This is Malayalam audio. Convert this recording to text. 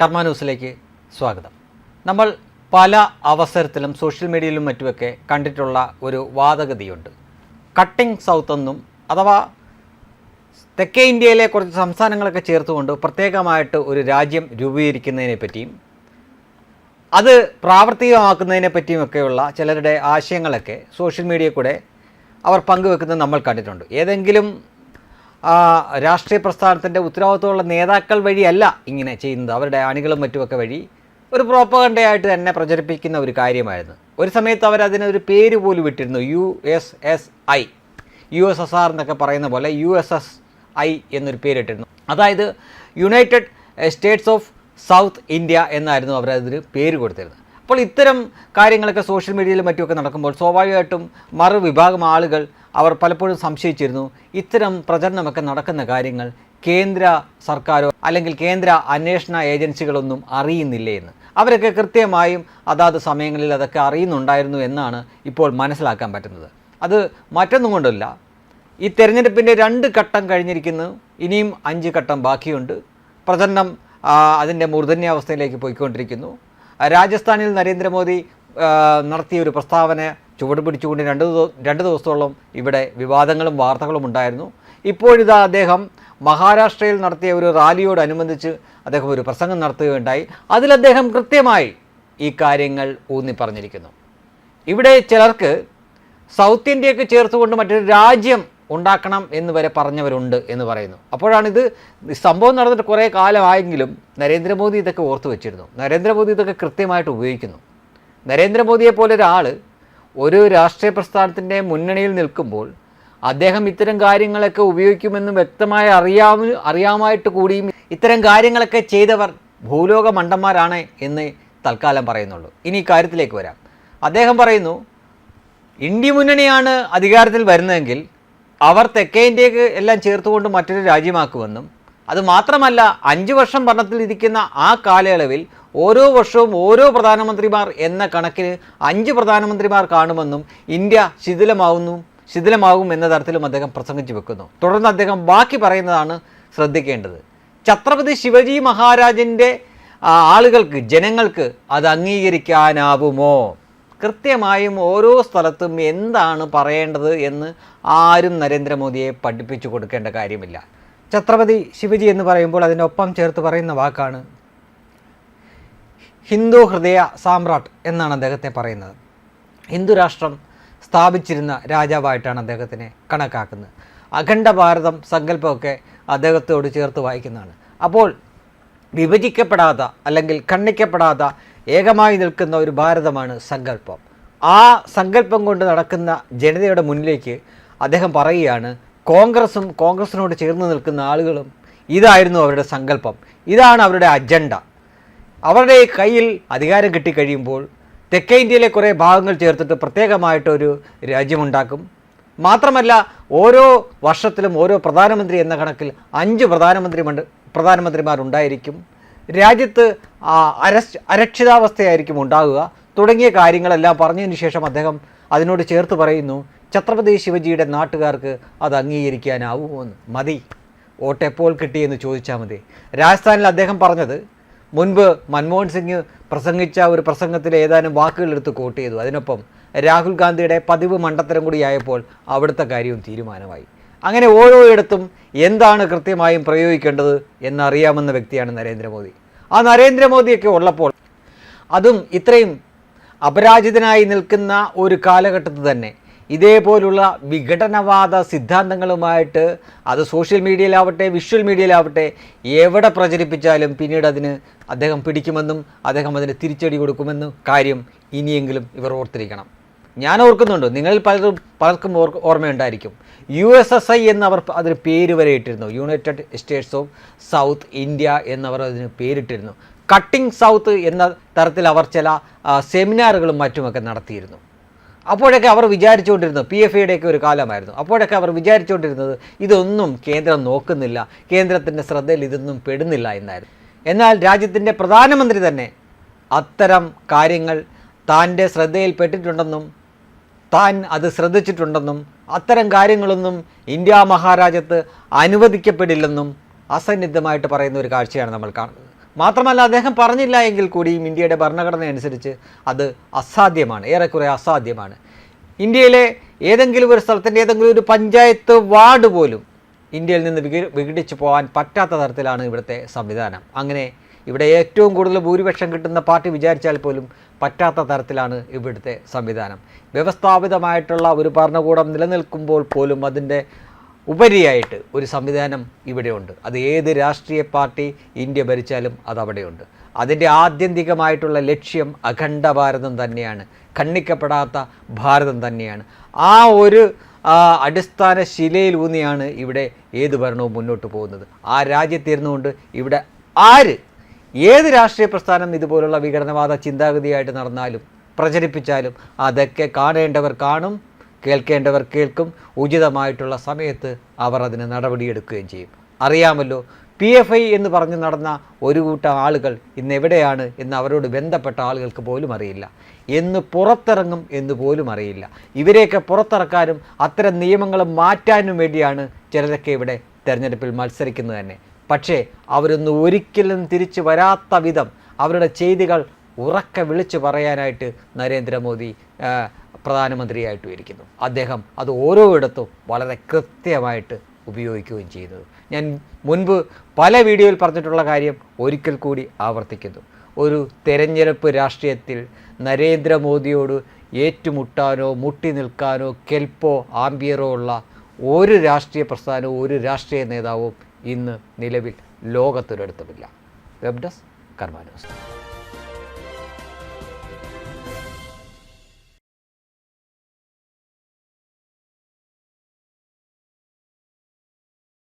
കർമ്മ ന്യൂസിലേക്ക് സ്വാഗതം. നമ്മൾ പല അവസരത്തിലും സോഷ്യൽ മീഡിയയിലും മറ്റുമൊക്കെ കണ്ടിട്ടുള്ള ഒരു വാദഗതിയുണ്ട്. കട്ടിംഗ് സൗത്ത് എന്നും അഥവാ തെക്കേ ഇന്ത്യയിലെ കുറച്ച് സംസ്ഥാനങ്ങളൊക്കെ ചേർത്തുകൊണ്ട് പ്രത്യേകമായിട്ട് ഒരു രാജ്യം രൂപീകരിക്കുന്നതിനെ പറ്റിയും അത് പ്രാവർത്തികമാക്കുന്നതിനെ പറ്റിയുമൊക്കെയുള്ള ചിലരുടെ ആശയങ്ങളൊക്കെ സോഷ്യൽ മീഡിയയിൽ കൂടെ അവർ പങ്കുവെക്കുന്നത് നമ്മൾ കണ്ടിട്ടുണ്ട്. ഏതെങ്കിലും രാഷ്ട്രീയ പ്രസ്ഥാനത്തിന്റെ ഉത്തരവാദിത്വമുള്ള നേതാക്കൾ വഴിയല്ല ഇങ്ങനെ ചെയ്യുന്നത്. അവരുടെ അണികളും മറ്റുമൊക്കെ വഴി ഒരു പ്രോപ്പകണ്ടയായിട്ട് തന്നെ പ്രചരിപ്പിക്കുന്ന ഒരു കാര്യമായിരുന്നു. ഒരു സമയത്ത് അവരതിനൊരു പേര് പോലും വിട്ടിരുന്നു U S S I. U S S R എന്നൊക്കെ പറയുന്ന പോലെ യു എസ് എസ് ഐ എന്നൊരു പേരിട്ടിരുന്നു. അതായത് united states of south India എന്നായിരുന്നു അവരതിന് പേര് കൊടുത്തിരുന്നത്. അപ്പോൾ ഇത്തരം കാര്യങ്ങളൊക്കെ സോഷ്യൽ മീഡിയയിലും മറ്റുമൊക്കെ നടക്കുമ്പോൾ സ്വാഭാവികമായിട്ടും മറുവിഭാഗം ആളുകൾ അവർ പലപ്പോഴും സംശയിച്ചിരുന്നു ഇത്തരം പ്രചരണമൊക്കെ നടക്കുന്ന കാര്യങ്ങൾ കേന്ദ്ര സർക്കാരോ അല്ലെങ്കിൽ കേന്ദ്ര അന്വേഷണ ഏജൻസികളൊന്നും അറിയുന്നില്ലേ എന്ന്. അവരൊക്കെ കൃത്യമായും അതാത് സമയങ്ങളിൽ അതൊക്കെ അറിയുന്നുണ്ടായിരുന്നു എന്നാണ് ഇപ്പോൾ മനസ്സിലാക്കാൻ പറ്റുന്നത്. അത് മറ്റൊന്നും കൊണ്ടല്ല. ഈ തെരഞ്ഞെടുപ്പിന്റെ രണ്ട് ഘട്ടം കഴിഞ്ഞിരിക്കുന്നു. ഇനിയും അഞ്ച് ഘട്ടം ബാക്കിയുണ്ട്. പ്രചരണം അതിന്റെ മൂർധന്യാവസ്ഥയിലേക്ക് പോയിക്കൊണ്ടിരിക്കുന്നു. രാജസ്ഥാനിൽ നരേന്ദ്രമോദി നടത്തിയ ഒരു പ്രസ്താവന ചുവട് പിടിച്ചുകൊണ്ട് രണ്ട് രണ്ട് ദിവസത്തോളം ഇവിടെ വിവാദങ്ങളും വാർത്തകളും ഉണ്ടായിരുന്നു. ഇപ്പോഴിതാ അദ്ദേഹം മഹാരാഷ്ട്രയിൽ നടത്തിയ ഒരു റാലിയോടനുബന്ധിച്ച് അദ്ദേഹം ഒരു പ്രസംഗം നടത്തുകയുണ്ടായി. അതിൽ അദ്ദേഹം കൃത്യമായി ഈ കാര്യങ്ങൾ ഊന്നി പറഞ്ഞിരിക്കുന്നു. ഇവിടെ ചിലർക്ക് സൗത്ത് ഇന്ത്യയ്ക്ക് ചേർത്തുകൊണ്ട് മറ്റൊരു രാജ്യം ഉണ്ടാക്കണം എന്ന് വരെ പറഞ്ഞവരുണ്ട് എന്ന് പറയുന്നു. അപ്പോഴാണിത് സംഭവം നടന്നിട്ട് കുറേ കാലമായെങ്കിലും നരേന്ദ്രമോദി ഇതൊക്കെ ഓർത്തു വെച്ചിരുന്നു. നരേന്ദ്രമോദി ഇതൊക്കെ കൃത്യമായിട്ട് ഉപയോഗിക്കുന്നു. നരേന്ദ്രമോദിയെ പോലെ ഒരു രാഷ്ട്രീയ പ്രസ്ഥാനത്തിന്റെ മുന്നണിയിൽ നിൽക്കുമ്പോൾ അദ്ദേഹം ഇത്തരം കാര്യങ്ങളൊക്കെ ഉപയോഗിക്കുമെന്ന് വ്യക്തമായി അറിയാമ അറിയാമായിട്ട് കൂടിയും ഇത്തരം കാര്യങ്ങളൊക്കെ ചെയ്തവർ ഭൂലോക മണ്ടന്മാരാണ് എന്ന് തൽക്കാലം പറയുന്നുള്ളൂ. ഇനി കാര്യത്തിലേക്ക് വരാം. അദ്ദേഹം പറയുന്നു ഇന്ത്യ മുന്നണിയാണ് അധികാരത്തിൽ വരുന്നതെങ്കിൽ അവർ തെക്കേ ഇന്ത്യയ്ക്ക് എല്ലാം ചേർത്തുകൊണ്ട് മറ്റൊരു രാജ്യമാക്കുമെന്നും അത് മാത്രമല്ല അഞ്ച് വർഷം ഭരണത്തിൽ ഇരിക്കുന്ന ആ കാലയളവിൽ ഓരോ വർഷവും ഓരോ പ്രധാനമന്ത്രിമാർ എന്ന കണക്കിന് അഞ്ച് പ്രധാനമന്ത്രിമാർ കാണുമെന്നും ഇന്ത്യ ശിഥിലമാവുന്നു ശിഥിലമാകും എന്ന തരത്തിലും അദ്ദേഹം പ്രസംഗിച്ചു വെക്കുന്നു. തുടർന്ന് അദ്ദേഹം ബാക്കി പറയുന്നതാണ് ശ്രദ്ധിക്കേണ്ടത്. ഛത്രപതി ശിവജി മഹാരാജന്റെ ആളുകൾക്ക് ജനങ്ങൾക്ക് അത് അംഗീകരിക്കാനാവുമോ? കൃത്യമായും ഓരോ സ്ഥലത്തും എന്താണ് പറയേണ്ടത് എന്ന് ആരും നരേന്ദ്രമോദിയെ പഠിപ്പിച്ചു കൊടുക്കേണ്ട കാര്യമില്ല. ഛത്രപതി ശിവജി എന്ന് പറയുമ്പോൾ അതിനൊപ്പം ചേർത്ത് പറയുന്ന വാക്കാണ് ഹിന്ദു ഹൃദയ സാമ്രാട്ട് എന്നാണ് അദ്ദേഹത്തെ പറയുന്നത്. ഹിന്ദു രാഷ്ട്രം സ്ഥാപിച്ചിരുന്ന രാജാവായിട്ടാണ് അദ്ദേഹത്തിനെ കണക്കാക്കുന്നത്. അഖണ്ഡ ഭാരതം സങ്കല്പമൊക്കെ അദ്ദേഹത്തോട് ചേർത്ത് വായിക്കുന്നതാണ്. അപ്പോൾ വിഭജിക്കപ്പെടാത്ത അല്ലെങ്കിൽ ഖണ്ഡിക്കപ്പെടാത്ത ഏകമായി നിൽക്കുന്ന ഒരു ഭാരതമാണ് സങ്കല്പം. ആ സങ്കല്പം കൊണ്ട് നടക്കുന്ന ജനതയുടെ മുന്നിലേക്ക് അദ്ദേഹം പറയുകയാണ് കോൺഗ്രസും കോൺഗ്രസിനോട് ചേർന്ന് നിൽക്കുന്ന ആളുകളും ഇതായിരുന്നു അവരുടെ സങ്കല്പം. ഇതാണ് അവരുടെ അജണ്ട. അവരുടെ കയ്യിൽ അധികാരം കിട്ടിക്കഴിയുമ്പോൾ തെക്കേ ഇന്ത്യയിലെ കുറേ ഭാഗങ്ങൾ ചേർത്തിട്ട് പ്രത്യേകമായിട്ടൊരു രാജ്യമുണ്ടാക്കും. മാത്രമല്ല ഓരോ വർഷത്തിലും ഓരോ പ്രധാനമന്ത്രി എന്ന കണക്കിൽ അഞ്ച് പ്രധാനമന്ത്രി പ്രധാനമന്ത്രിമാരുണ്ടായിരിക്കും. രാജ്യത്ത് അരക്ഷ അരക്ഷിതാവസ്ഥയായിരിക്കും ഉണ്ടാകുക തുടങ്ങിയ കാര്യങ്ങളെല്ലാം പറഞ്ഞതിന് ശേഷം അദ്ദേഹം അതിനോട് ചേർത്ത് പറയുന്നു ഛത്രപതി ശിവജിയുടെ നാട്ടുകാർക്ക് അത് അംഗീകരിക്കാനാവുമോ എന്ന് മതി. വോട്ട് എപ്പോൾ കിട്ടിയെന്ന് ചോദിച്ചാൽ മതി. രാജസ്ഥാനിൽ അദ്ദേഹം പറഞ്ഞത് മുൻപ് മൻമോഹൻ സിംഗ് പ്രസംഗിച്ച ഒരു പ്രസംഗത്തിൽ ഏതാനും വാക്കുകൾ എടുത്ത് കോട്ട് ചെയ്തു. അതിനൊപ്പം രാഹുൽ ഗാന്ധിയുടെ പതിവ് മണ്ടത്തരം കൂടിയായപ്പോൾ അവിടുത്തെ കാര്യവും തീരുമാനമായി. അങ്ങനെ ഓരോയിടത്തും എന്താണ് കൃത്യമായും പ്രയോഗിക്കേണ്ടത് എന്നറിയാമെന്ന വ്യക്തിയാണ് നരേന്ദ്രമോദി. ആ നരേന്ദ്രമോദിയൊക്കെ ഉള്ളപ്പോൾ അതും ഇത്രയും അപരാജിതനായി നിൽക്കുന്ന ഒരു കാലഘട്ടത്തിൽ തന്നെ ഇതേപോലുള്ള വിഘടനവാദ സിദ്ധാന്തങ്ങളുമായിട്ട് അത് സോഷ്യൽ മീഡിയയിലാവട്ടെ വിഷ്വൽ മീഡിയയിലാവട്ടെ എവിടെ പ്രചരിപ്പിച്ചാലും പിന്നീട് അതിന് അദ്ദേഹം പിടിക്കുമെന്നും അദ്ദേഹം അതിന് തിരിച്ചടി കൊടുക്കുമെന്നും കാര്യം ഇനിയെങ്കിലും ഇവർ ഓർത്തിരിക്കണം. ഞാൻ ഓർക്കുന്നുണ്ട് നിങ്ങളിൽ പലരും പലർക്കും ഓർ ഓർമ്മയുണ്ടായിരിക്കും. യു എസ് എസ് ഐ എന്നവർ അതിന് പേര് വരെ ഇട്ടിരുന്നു. United states of south India എന്നവർ അതിന് പേരിട്ടിരുന്നു. കട്ടിംഗ് സൗത്ത് എന്ന തരത്തിൽ അവർ ചില സെമിനാറുകളും മറ്റുമൊക്കെ നടത്തിയിരുന്നു. അപ്പോഴൊക്കെ അവർ വിചാരിച്ചുകൊണ്ടിരുന്നത് പി എഫ് ഐയുടെയൊക്കെ ഒരു കാലമായിരുന്നു. അപ്പോഴൊക്കെ അവർ വിചാരിച്ചുകൊണ്ടിരുന്നത് ഇതൊന്നും കേന്ദ്രം നോക്കുന്നില്ല. കേന്ദ്രത്തിന്റെ ശ്രദ്ധയിൽ ഇതൊന്നും പെടുന്നില്ല എന്നായിരുന്നു. എന്നാൽ രാജ്യത്തിന്റെ പ്രധാനമന്ത്രി തന്നെ അത്തരം കാര്യങ്ങൾ താന്റെ ശ്രദ്ധയിൽപ്പെട്ടിട്ടുണ്ടെന്നും താൻ അത് ശ്രദ്ധിച്ചിട്ടുണ്ടെന്നും അത്തരം കാര്യങ്ങളൊന്നും ഇന്ത്യ മഹാരാജ്യത്ത് അനുവദിക്കപ്പെടില്ലെന്നും അസന്നിഗ്ധമായിട്ട് പറയുന്ന ഒരു കാഴ്ചയാണ് നമ്മൾ കാ മാത്രമല്ല അദ്ദേഹം പറഞ്ഞില്ല എങ്കിൽ കൂടിയും ഇന്ത്യയുടെ ഭരണഘടന അനുസരിച്ച് അത് അസാധ്യമാണ്. ഏറെക്കുറെ അസാധ്യമാണ്. ഇന്ത്യയിലെ ഏതെങ്കിലും ഒരു സ്ഥലത്തിന്റെ ഏതെങ്കിലും ഒരു പഞ്ചായത്ത് വാർഡ് പോലും ഇന്ത്യയിൽ നിന്ന് വിഘടിച്ച് പോകാൻ പറ്റാത്ത തരത്തിലാണ് ഇവിടുത്തെ സംവിധാനം. അങ്ങനെ ഇവിടെ ഏറ്റവും കൂടുതൽ ഭൂരിപക്ഷം കിട്ടുന്ന പാർട്ടി വിചാരിച്ചാൽ പോലും പറ്റാത്ത തരത്തിലാണ് ഇവിടുത്തെ സംവിധാനം. വ്യവസ്ഥാപിതമായിട്ടുള്ള ഒരു ഭരണകൂടം നിലനിൽക്കുമ്പോൾ പോലും അതിന്റെ ഉപരിയായിട്ട് ഒരു സംവിധാനം ഇവിടെയുണ്ട്. അത് ഏത് രാഷ്ട്രീയ പാർട്ടി ഇന്ത്യ ഭരിച്ചാലും അത് അവിടെയുണ്ട്. അതിന്റെ ആത്യന്തികമായിട്ടുള്ള ലക്ഷ്യം അഖണ്ഡ ഭാരതം തന്നെയാണ്. ഖണ്ഡിക്കപ്പെടാത്ത ഭാരതം തന്നെയാണ്. ആ ഒരു അടിസ്ഥാന ശിലയിൽ ഊന്നിയാണ് ഇവിടെ ഏത് ഭരണവും മുന്നോട്ട് പോകുന്നത്. ആ രാജ്യത്തിരുന്നുകൊണ്ട് ഇവിടെ ആര് ഏത് രാഷ്ട്രീയ പ്രസ്ഥാനം ഇതുപോലുള്ള വിഘടനവാദ ചിന്താഗതിയായിട്ട് നടന്നാലും പ്രചരിപ്പിച്ചാലും അതൊക്കെ കാണേണ്ടവർ കാണും കേൾക്കേണ്ടവർ കേൾക്കും. ഉചിതമായിട്ടുള്ള സമയത്ത് അവർ അതിന് നടപടിയെടുക്കുകയും ചെയ്യും. അറിയാമല്ലോ പി എഫ് ഐ എന്ന് പറഞ്ഞ് നടന്ന ഒരു കൂട്ടം ആളുകൾ ഇന്ന് എവിടെയാണ് എന്ന് അവരോട് ബന്ധപ്പെട്ട ആളുകൾക്ക് പോലും അറിയില്ല. എന്ന് പുറത്തിറങ്ങും എന്ന് പോലും അറിയില്ല. ഇവരെയൊക്കെ പുറത്തിറക്കാനും അത്തരം നിയമങ്ങൾ മാറ്റാനും വേണ്ടിയാണ് ചിലരൊക്കെ ഇവിടെ തിരഞ്ഞെടുപ്പിൽ മത്സരിക്കുന്നത് തന്നെ. പക്ഷേ അവരൊന്നും ഒരിക്കലും തിരിച്ചു വരാത്ത വിധം അവരുടെ ചെയ്തികൾ ഉറക്കെ വിളിച്ചു പറയാനായിട്ട് നരേന്ദ്രമോദി പ്രധാനമന്ത്രിയായിട്ട് ഇരിക്കുന്നു. അദ്ദേഹം അത് ഓരോ ഇടത്തും വളരെ കൃത്യമായിട്ട് ഉപയോഗിക്കുകയും ചെയ്യുന്നത് ഞാൻ മുൻപ് പല വീഡിയോയിൽ പറഞ്ഞിട്ടുള്ള കാര്യം ഒരിക്കൽ കൂടി ആവർത്തിക്കുന്നു. ഒരു തെരഞ്ഞെടുപ്പ് രാഷ്ട്രീയത്തിൽ നരേന്ദ്രമോദിയോട് ഏറ്റുമുട്ടാനോ മുട്ടി നിൽക്കാനോ കെൽപ്പോ ആംബിയറോ ഉള്ള ഒരു രാഷ്ട്രീയ പ്രസ്ഥാനവും ഒരു രാഷ്ട്രീയ നേതാവും ഇന്ന് നിലവിൽ ലോകത്തൊരിടത്തുമില്ല. Web desk